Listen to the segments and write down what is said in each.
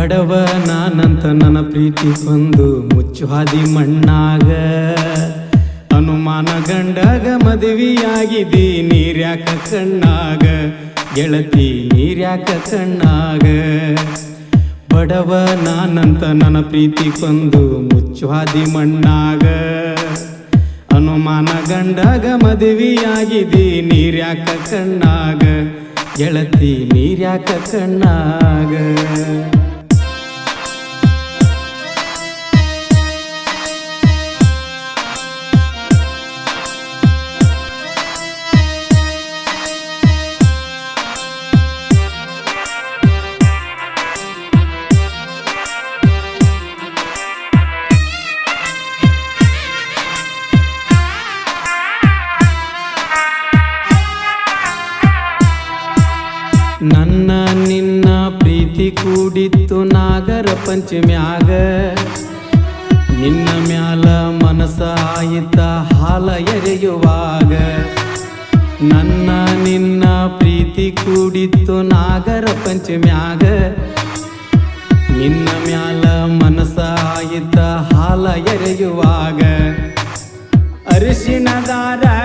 ಬಡವ ನಾನಂತ ನನ್ನ ಪ್ರೀತಿ ಕೊಂದು ಮುಚ್ಚು ಹಾದಿ ಮಣ್ಣಾಗ. ಅನುಮಾನ ಗಂಡಾಗ ಮದುವೆಯಾಗಿದೆ, ನೀರ್ಯಾಕ ಕಣ್ಣಾಗ. ಗೆಳತಿ ನೀರ್ಯಾಕ ಕಣ್ಣಾಗ. ಬಡವ ನಾನಂತ ನನ್ನ ಪ್ರೀತಿ ಕೊಂದು ಮುಚ್ಚು ಹಾದಿ ಮಣ್ಣಾಗ. ಅನುಮಾನ ಗಂಡಾಗ ಮದುವೆಯಾಗಿದ್ದಿ ನೀರ್ಯಾಕ ಕಣ್ಣಾಗ. ಗೆಳತಿ ನೀರ್ಯಾಕ ಕಣ್ಣಾಗ. ನನ್ನ ನಿನ್ನ ಪ್ರೀತಿ ಕೂಡಿತ್ತು ನಾಗರ ಪಂಚಮ್ಯಾಗ ನಿನ್ನ ಮ್ಯಾಲ ಮನಸ ಆಯಿತ ಹಾಲ ಎರೆಯುವಾಗ. ನನ್ನ ನಿನ್ನ ಪ್ರೀತಿ ಕೂಡಿತ್ತು ನಾಗರ ಪಂಚಮ್ಯಾಗ ನಿನ್ನ ಮ್ಯಾಲ ಮನಸ ಆಯಿತ ಹಾಲ ಎರೆಯುವಾಗ. ಅರಿಶಿಣದಾರ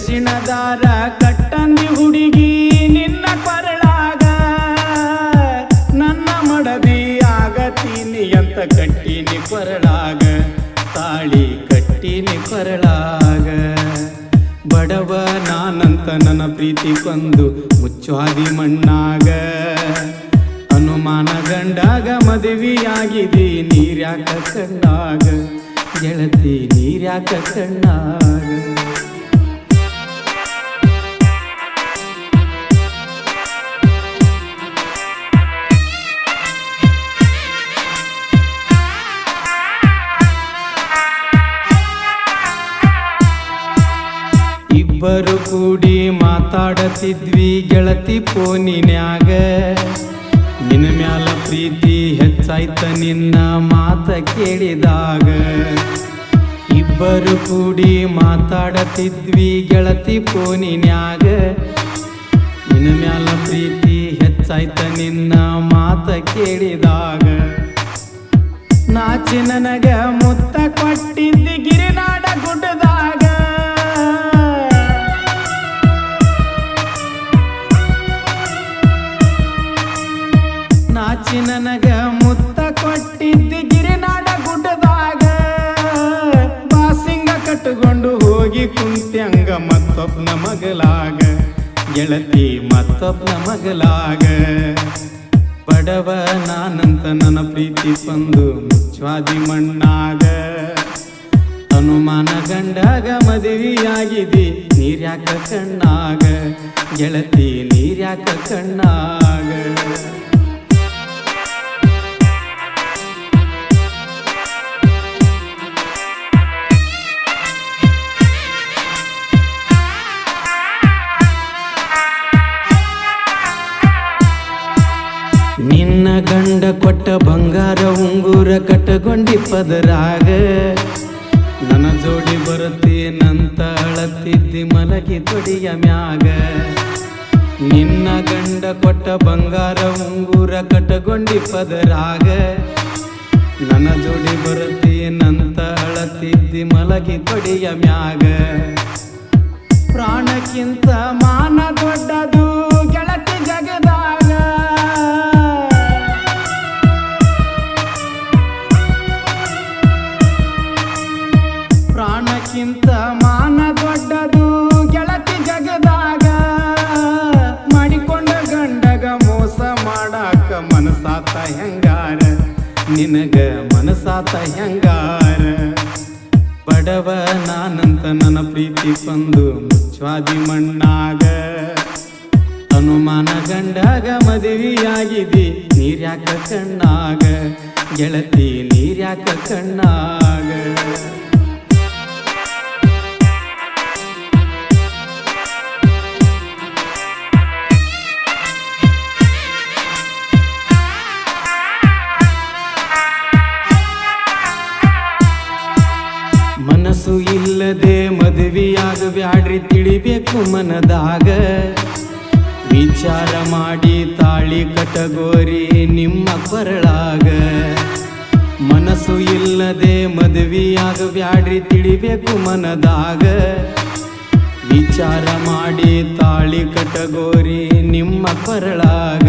ಅರಿಶಿಣದಾರ ಕಟ್ಟಂದಿ ಹುಡುಗಿ, ನಿನ್ನ ಕೊರಳಾಗ. ನನ್ನ ಮಡದಿ ಆಗತೀನಿ ಅಂತ ಕಟ್ಟಿನಿ ಕೊರಳಾಗ. ತಾಳಿ ಕಟ್ಟಿನಿ ಕೊರಳಾಗ. ಬಡವ ನಾನಂತ ನನ್ನ ಪ್ರೀತಿ ಬಂದು ಮುಚ್ಚಾದಿ ಮಣ್ಣಾಗ. ಅನುಮಾನ ಗಂಡಾಗ ಮದುವೆಯಾಗಿದೆ, ನೀರ್ಯಾಕ ಕಣ್ಣಾಗ. ಗೆಳತಿ ನೀರ್ಯಾಕ ಕಣ್ಣಾಗ. ಇಬ್ಬರು ಕೂಡಿ ಮಾತಾಡತಿದ್ವಿ ಗೆಳತಿ ಫೋನಿನ್ಯಾಗ. ನಿನ್ನ ಮ್ಯಾಲ ಪ್ರೀತಿ ಹೆಚ್ಚಾಯ್ತ ನಿನ್ನ ಮಾತ ಕೇಳಿದಾಗ. ಇಬ್ಬರು ಕೂಡಿ ಮಾತಾಡತಿದ್ವಿ ಗೆಳತಿ ಫೋನಿನ್ಯಾಗ. ನಿನ್ನ ಮ್ಯಾಲ ಪ್ರೀತಿ ಹೆಚ್ಚಾಯ್ತ ನಿನ್ನ ಮಾತ ಕೇಳಿದಾಗ. ನಾಚಿ ನನಗ ಮುತ್ತ ಕೊಟ್ಟಿದ್ದಿ ಗಿರಿನಾಡ ಗುಡ್ಡದಾಗ ಮಗಲಾಗ, ಗೆಳತಿ ಮತ್ತೊಬ್ಬನ ಮಗಲಾಗ. ಬಡವ ನಾನಂತ ನನ್ನ ಪ್ರೀತಿ ಬಂದು ಮುಚ್ಚಾದಿ ಮಣ್ಣಾಗ. ಅನುಮಾನ ಗಂಡಾಗ ಮದುವೆಯಾಗಿದಿ, ನೀರ್ಯಾಕ ಕಣ್ಣಾಗ. ಗೆಳತಿ ನೀರ್ಯಾಕ ಕಣ್ಣಾಗ. ಗಂಡ ಕೊಟ್ಟ ಬಂಗಾರ ಉಂಗುರ ಕಟ್ಟಗೊಂಡಿ ಪದರಾಗ ನನ್ನ ಜೋಡಿ ಬರುತ್ತೇನಂತ ಅಳತಿದ್ದಿ ಮಲಗಿ ತೊಡಿಯ ಮ್ಯಾಗ ನಿನ್ನ ಗಂಡ ಕೊಟ್ಟ ಬಂಗಾರ ಉಂಗುರ ಕಟ್ಟಗೊಂಡಿ ಪದರಾಗ ನನ್ನ ಜೋಡಿ ಬರುತ್ತೇನಂತ ಅಳತಿದ್ದಿ ಮಲಗಿ ತೊಡಿಯ ಮ್ಯಾಗ ಪ್ರಾಣಕ್ಕಿಂತ ಮೋಸ ಮಾಡಾಕ ಮನಸಾತ ಹೆಂಗಾರ? ನಿನಗ ಮನಸಾತ ಹೆಂಗಾರ? ಬಡವ ನಾನಂತ ನನ್ನ ಪ್ರೀತಿ ಬಂದು ಮುಚ್ಚಾದಿ ಮಣ್ಣಾಗ. ಅನುಮಾನ ಗಂಡಾಗ ಮದುವೆಯಾಗಿದಿ, ನೀರ್ಯಾಕ ಕಣ್ಣಾಗ. ಗೆಳತಿ ನೀರ್ಯಾಕ ಕಣ್ಣಾಗ. ಮನಸ್ಸು ಇಲ್ಲದೆ ಮದುವೆಯಾಗ ಬ್ಯಾಡ್ರಿ ತಿಳಿಬೇಕು ಮನದಾಗ. ವಿಚಾರ ಮಾಡಿ ತಾಳಿ ಕಟಗೋರಿ ನಿಮ್ಮ ಕೊರಳಾಗ. ಮನಸ್ಸು ಇಲ್ಲದೆ ಮದುವೆಯಾಗ ಬ್ಯಾಡ್ರಿ ತಿಳಿಬೇಕು ಮನದಾಗ. ವಿಚಾರ ಮಾಡಿ ತಾಳಿ ಕಟಗೋರಿ ನಿಮ್ಮ ಕೊರಳಾಗ.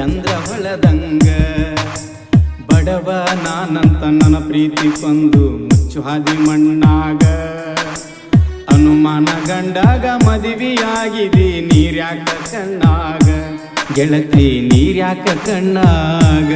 ಚಂದ್ರ ಹೊಳದಂಗ ಬಡವ ನಾನಂತ ನನ್ನ ಪ್ರೀತಿ ಕೊಂದು ಮುಚ್ಚು ಹಾದಿ ಮಣ್ಣಾಗ. ಅನುಮಾನ ಗಂಡಾಗ ಮದುವೆಯಾಗಿದೆ, ನೀರ್ಯಾಕ ಕಣ್ಣಾಗ. ಗೆಳತಿ ನೀರ್ಯಾಕ ಕಣ್ಣಾಗ.